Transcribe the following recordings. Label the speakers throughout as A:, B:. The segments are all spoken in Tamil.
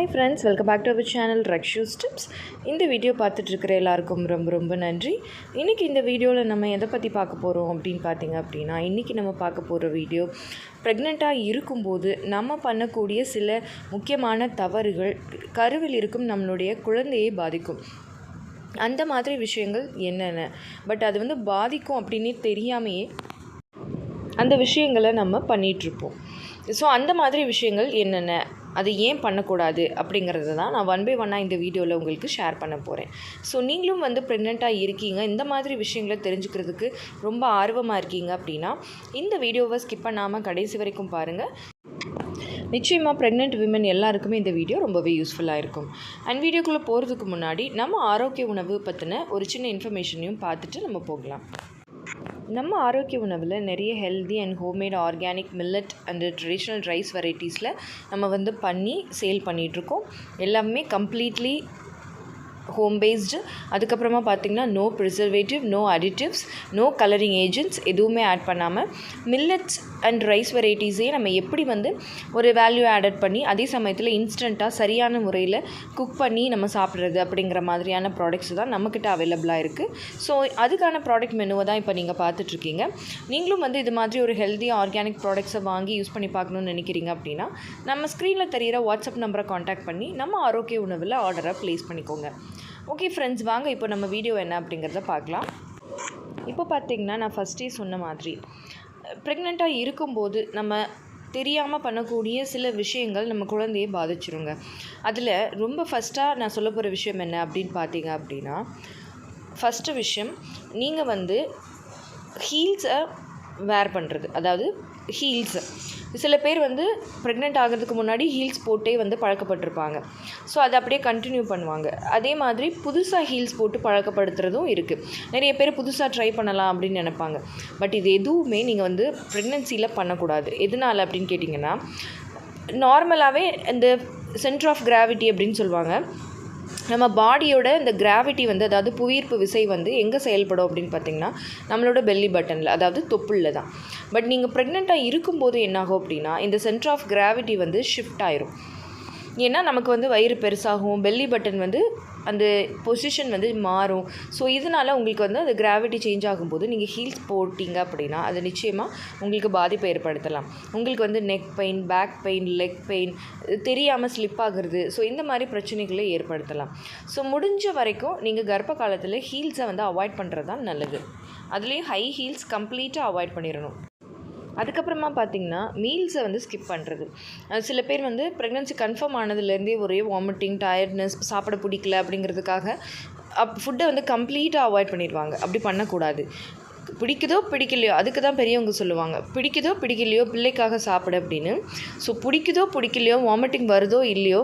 A: Hi friends welcome back to our channel Rakshu tips இந்த வீடியோ பார்த்துட்ருக்கிற எல்லாருக்கும் ரொம்ப ரொம்ப நன்றி. இன்றைக்கி இந்த வீடியோவில் நம்ம எதை பற்றி பார்க்க போகிறோம் அப்படின்னு பார்த்தீங்க அப்படின்னா இன்றைக்கி நம்ம பார்க்க போகிற வீடியோ ப்ரெக்னெண்ட்டாக இருக்கும்போது நம்ம பண்ணக்கூடிய சில முக்கியமான தவறுகள் கருவில் இருக்கும் நம்மளுடைய குழந்தையை பாதிக்கும். அந்த மாதிரி விஷயங்கள் என்னென்ன? பட் அது வந்து பாதிக்கும் அப்படின்னு தெரியாமையே அந்த விஷயங்களை நம்ம பண்ணிகிட்ருப்போம் ஸோ அந்த மாதிரி விஷயங்கள் என்னென்ன? அது ஏன் பண்ணக்கூடாது அப்படிங்கிறத தான் நான் ஒன் பை ஒன்னாக இந்த வீடியோவில் உங்களுக்கு ஷேர் பண்ண போகிறேன் ஸோ நீங்களும் வந்து ப்ரெக்னெண்ட்டாக இருக்கீங்க. இந்த மாதிரி விஷயங்களை தெரிஞ்சுக்கிறதுக்கு ரொம்ப ஆர்வமாக இருக்கீங்க அப்படின்னா இந்த வீடியோவை ஸ்கிப் பண்ணாமல் கடைசி வரைக்கும் பாருங்கள் நிச்சயமாக ப்ரெக்னென்ட் விமன் எல்லாருக்குமே இந்த வீடியோ ரொம்பவே யூஸ்ஃபுல்லாக இருக்கும். அண்ட் வீடியோக்குள்ளே போகிறதுக்கு முன்னாடி நம்ம ஆரோக்கிய உணவு பற்றின ஒரு சின்ன இன்ஃபர்மேஷனையும் பார்த்துட்டு நம்ம போகலாம். நம்ம ஆரோக்கிய உணவில் நிறைய healthy and homemade organic millet and traditional rice வெரைட்டிஸில் நம்ம வந்து பண்ணி சேல் பண்ணிகிட்ருக்கோம் எல்லாமே கம்ப்ளீட்லி ஹோம் பேஸ்டு அதுக்கப்புறமா பார்த்திங்கன்னா no preservative no additives no colouring agents எதுவுமே ஆட் பண்ணாமல் மில்லட்ஸ் அண்ட் ரைஸ் வெரைட்டிஸே நம்ம எப்படி வந்து ஒரு வேல்யூ ஆடட் பண்ணி அதே சமயத்தில் இன்ஸ்டண்ட்டாக சரியான முறையில் குக் பண்ணி நம்ம சாப்பிட்றது அப்படிங்கிற மாதிரியான ப்ராடக்ட்ஸ் தான் நம்மக்கிட்ட அவைலபிளாக இருக்குது ஸோ அதுக்கான ப்ராடக்ட் மெனுவை தான் இப்போ நீங்கள் பார்த்துட்ருக்கீங்க. நீங்களும் வந்து இது மாதிரி ஒரு ஹெல்த்தி ஆர்கானிக் ப்ராடக்ட்ஸை வாங்கி யூஸ் பண்ணி பார்க்கணுன்னு நினைக்கிறீங்க அப்படின்னா நம்ம ஸ்க்ரீனில் தெரிகிற வாட்ஸ்அப் நம்பரை காண்டாக்ட் பண்ணி நம்ம ஆரோக்கிய உணவில் ஆர்டரை ப்ளேஸ் பண்ணிக்கோங்க. ஓகே ஃப்ரெண்ட்ஸ் வாங்க இப்போ நம்ம வீடியோ என்ன அப்படிங்கிறத பார்க்கலாம். இப்போ பார்த்தீங்கன்னா நான் ஃபஸ்ட்டே சொன்ன மாதிரி ப்ரெக்னெண்ட்டாக இருக்கும்போது நம்ம தெரியாமல் பண்ணக்கூடிய சில விஷயங்கள் நம்ம குழந்தையை பாதிச்சிருங்க. அதில் ரொம்ப ஃபஸ்ட்டாக நான் சொல்ல போகிற விஷயம் என்ன அப்படின்னு பார்த்தீங்க அப்படின்னா ஃபஸ்ட்டு விஷயம் நீங்கள் வந்து ஹீல்ஸை வேர் பண்ணுறது அதாவது ஹீல்ஸை சில பேர் வந்து ப்ரெக்னென்ட் ஆகிறதுக்கு முன்னாடி ஹீல்ஸ் போட்டே வந்து பழக்கப்பட்டிருப்பாங்க. ஸோ அதை அப்படியே கண்டினியூ பண்ணுவாங்க. அதே மாதிரி புதுசாக ஹீல்ஸ் போட்டு பழக்கப்படுத்துறதும் இருக்குது நிறைய பேர் புதுசாக ட்ரை பண்ணலாம் அப்படின்னு நினைப்பாங்க. பட் இது எதுவுமே நீங்கள் வந்து ப்ரெக்னென்சியில் பண்ணக்கூடாது. எதனால் அப்படின்னு கேட்டிங்கன்னா நார்மலாகவே இந்த சென்டர் ஆஃப் கிராவிட்டி அப்படின்னு சொல்லுவாங்க. நம்ம பாடியோட இந்த கிராவிட்டி வந்து அதாவது புவியீர்ப்பு விசை வந்து எங்கே செயல்படும் அப்படின்னு பார்த்தீங்கன்னா நம்மளோட பெல்லி பட்டனில் அதாவது தொப்புளில் தான். பட் நீங்கள் ப்ரெக்னெண்ட்டாக இருக்கும்போது என்னாகும் அப்படின்னா இந்த சென்டர் ஆஃப் கிராவிட்டி வந்து ஷிஃப்ட் ஆயிரும். ஏன்னா நமக்கு வந்து வயிறு பெருசாகும் பெல்லி பட்டன் வந்து அந்த பொசிஷன் வந்து மாறும். ஸோ இதனால் உங்களுக்கு வந்து அந்த கிராவிட்டி சேஞ்ச் ஆகும்போது நீங்கள் ஹீல்ஸ் போட்டிங்க அப்படின்னா அது நிச்சயமாக உங்களுக்கு பாதிப்பை ஏற்படுத்தலாம். உங்களுக்கு வந்து neck pain back pain leg pain தெரியாமல் ஸ்லிப் ஆகுறது. ஸோ இந்த மாதிரி பிரச்சனைகளை ஏற்படுத்தலாம். ஸோ முடிஞ்ச வரைக்கும் நீங்கள் கர்ப்ப காலத்தில் ஹீல்ஸை வந்து அவாய்ட் பண்ணுறது தான் நல்லது. அதுலேயும் ஹை ஹீல்ஸ் கம்ப்ளீட்டாக அவாய்ட் பண்ணிடணும். அதுக்கப்புறமா பார்த்திங்கன்னா மீல்ஸை வந்து ஸ்கிப் பண்ணுறது சில பேர் வந்து ப்ரெக்னென்சி கன்ஃபார்ம் ஆனதுலேருந்தே ஒரே வாமிட்டிங் டயர்ட்னஸ் சாப்பிட பிடிக்கல அப்படிங்கிறதுக்காக அப் ஃபுட்டை வந்து கம்ப்ளீட்டாக அவாய்ட் பண்ணிடுவாங்க. அப்படி பண்ணக்கூடாது. பிடிக்குதோ பிடிக்கலையோ அதுக்கு தான் பெரியவங்க சொல்லுவாங்க. பிடிக்குதோ பிடிக்கலையோ பிள்ளைக்காக சாப்பிட அப்படின்னு. ஸோ பிடிக்குதோ பிடிக்கலையோ வாமிட்டிங் வருதோ இல்லையோ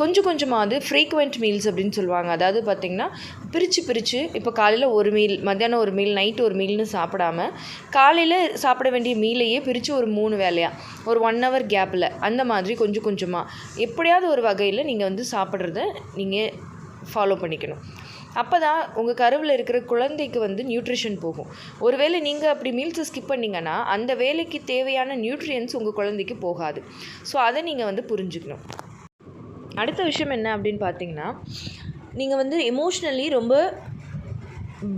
A: கொஞ்சம் கொஞ்சமாவது ஃப்ரீக்குவெண்ட் மீல்ஸ் அப்படின்னு சொல்லுவாங்க. அதாவது பார்த்திங்கன்னா பிரித்து பிரித்து இப்போ காலையில் ஒரு மீல் மத்தியானம் ஒரு மீல் நைட்டு ஒரு மீல்னு சாப்பிடாம காலையில் சாப்பிட வேண்டிய மீலையே பிரித்து ஒரு மூணு வேலையாக ஒரு ஒன் ஹவர் கேப்பில் அந்த மாதிரி கொஞ்சம் கொஞ்சமாக எப்படியாவது ஒரு வகையில் நீங்கள் வந்து சாப்பிட்றத நீங்கள் ஃபாலோ பண்ணிக்கணும். அப்போ தான் உங்கள் கருவில் இருக்கிற குழந்தைக்கு வந்து நியூட்ரிஷன் போகும். ஒருவேளை நீங்கள் அப்படி மீல்ஸை ஸ்கிப் பண்ணிங்கன்னா அந்த வேலைக்கு தேவையான நியூட்ரியன்ஸ் உங்கள் குழந்தைக்கு போகாது. ஸோ அதை நீங்கள் வந்து புரிஞ்சுக்கணும். அடுத்த விஷயம் என்ன அப்படின்னு பார்த்தீங்கன்னா நீங்கள் வந்து எமோஷ்னலி ரொம்ப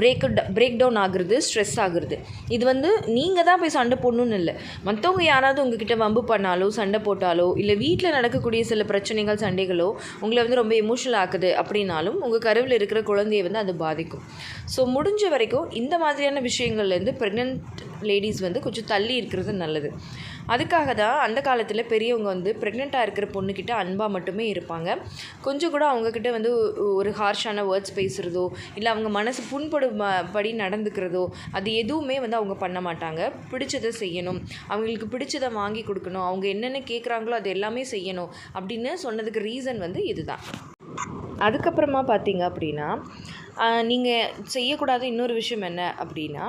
A: பிரேக் பிரேக் டவுன் ஆகுறது ஸ்ட்ரெஸ் ஆகுறது. இது வந்து நீங்கள் தான் போய் சண்டை போடணும்னு இல்லை. மற்றவங்க யாராவது உங்ககிட்ட வம்பு பண்ணாலோ சண்டை போட்டாலோ இல்லை வீட்டில் நடக்கக்கூடிய சில பிரச்சனைகள் சண்டைகளோ உங்களை வந்து ரொம்ப எமோஷனல் ஆக்குது அப்படின்னாலும் உங்கள் கருவில் இருக்கிற குழந்தையை வந்து அது பாதிக்கும். ஸோ முடிஞ்ச வரைக்கும் இந்த மாதிரியான விஷயங்கள்லேருந்து ப்ரெக்னென்ட் லேடிஸ் வந்து கொஞ்சம் தள்ளி இருக்கிறது நல்லது. அதுக்காக தான் அந்த காலத்தில் பெரியவங்க வந்து ப்ரெக்னெண்ட்டாக இருக்கிற பொண்ணுக்கிட்ட அன்பாக மட்டுமே இருப்பாங்க. கொஞ்சம் கூட அவங்கக்கிட்ட வந்து ஒரு ஹார்ஷான வேர்ட்ஸ் பேசுகிறதோ இல்லை அவங்க மனசு புண்படும் படி நடந்துக்கிறதோ அது எதுவுமே வந்து அவங்க பண்ண மாட்டாங்க. பிடிச்சதை செய்யணும். அவங்களுக்கு பிடிச்சதை வாங்கி கொடுக்கணும். அவங்க என்னென்ன கேட்குறாங்களோ அது எல்லாமே செய்யணும் அப்படின்னு சொன்னதுக்கு ரீசன் வந்து இதுதான். அதுக்கப்புறமா பார்த்தீங்க அப்படின்னா நீங்கள் செய்யக்கூடாத இன்னொரு விஷயம் என்ன அப்படின்னா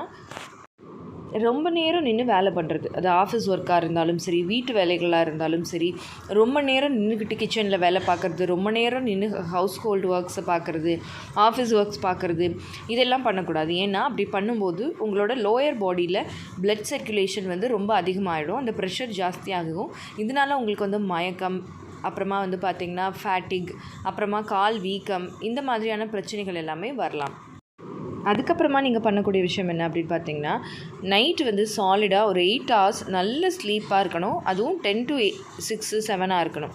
A: ரொம்ப நேரம் நின்று வேலை பண்ணுறது அது ஆஃபீஸ் ஒர்க்காக இருந்தாலும் சரி வீட்டு வேலைகளாக இருந்தாலும் சரி ரொம்ப நேரம் நின்றுக்கிட்டு கிச்சனில் வேலை பார்க்குறது ரொம்ப நேரம் நின்று ஹவுஸ் ஹோல்டு ஒர்க்ஸை பார்க்குறது ஆஃபீஸ் ஒர்க்ஸ் பார்க்குறது இதெல்லாம் பண்ணக்கூடாது. ஏன்னா அப்படி பண்ணும்போது உங்களோட லோயர் பாடியில் பிளட் சர்க்குலேஷன் வந்து ரொம்ப அதிகமாகிடும் அந்த ப்ரெஷர் ஜாஸ்தியாகும். இதனால உங்களுக்கு வந்து மயக்கம் அப்புறமா வந்து பார்த்திங்கன்னா ஃபேட்டிக் அப்புறமா கால் வீக்கம் இந்த மாதிரியான பிரச்சனைகள் எல்லாமே வரலாம். அதுக்கப்புறமா நீங்கள் பண்ணக்கூடிய விஷயம் என்ன அப்படின்னு பார்த்தீங்கன்னா நைட்டு வந்து சாலிடாக ஒரு எயிட் ஹவர்ஸ் நல்ல ஸ்லீப்பாக இருக்கணும். அதுவும் டென் டு சிக்ஸு செவனாக இருக்கணும்.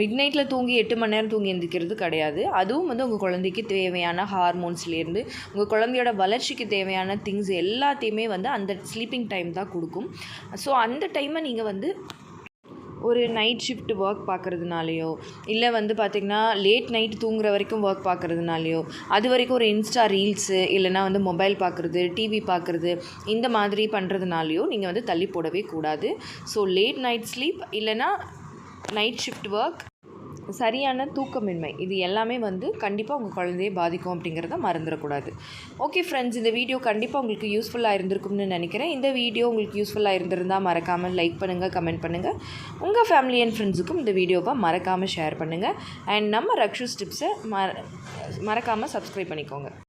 A: மிட் நைட்டில் தூங்கி எட்டு மணி நேரம் தூங்கி எந்திரிக்கிறது கிடையாது. அதுவும் வந்து உங்கள் குழந்தைக்கு தேவையான ஹார்மோன்ஸ்லேருந்து உங்கள் குழந்தையோட வளர்ச்சிக்கு தேவையான திங்ஸ் எல்லாத்தையுமே வந்து அந்த ஸ்லீப்பிங் டைம் தான் கொடுக்கும். ஸோ அந்த டைமை நீங்கள் வந்து ஒரு நைட் ஷிஃப்ட் ஒர்க் பார்க்குறதுனாலையோ இல்லை வந்து பார்த்திங்கன்னா லேட் நைட் தூங்குற வரைக்கும் ஒர்க் பார்க்குறதுனாலையோ அது வரைக்கும் ஒரு இன்ஸ்டா ரீல்ஸு இல்லைனா வந்து மொபைல் பார்க்குறது டிவி பார்க்குறது இந்த மாதிரி பண்ணுறதுனாலையோ நீங்கள் வந்து தள்ளி போடவே கூடாது. ஸோ லேட் நைட் ஸ்லீப் இல்லைனா நைட் ஷிஃப்ட் ஒர்க் சரியான தூக்கமின்மை. இது எல்லாமே வந்து கண்டிப்பாக உங்கள் குழந்தையை பாதிக்கும் அப்படிங்கிறத மறந்துடக்கூடாது. ஓகே ஃப்ரெண்ட்ஸ் இந்த வீடியோ கண்டிப்பாக உங்களுக்கு யூஸ்ஃபுல்லாக இருந்திருக்கும்னு நினைக்கிறேன். இந்த வீடியோ உங்களுக்கு யூஸ்ஃபுல்லாக இருந்திருந்தால் மறக்காமல் லைக் பண்ணுங்கள் கமெண்ட் பண்ணுங்கள் உங்கள் ஃபேமிலி அண்ட் ஃப்ரெண்ட்ஸுக்கும் இந்த வீடியோவை மறக்காமல் ஷேர் பண்ணுங்கள் அண்ட் நம்ம ரக்ஷூஸ் டிப்ஸை மற மறக்காமல் சப்ஸ்கிரைப் பண்ணிக்கோங்க.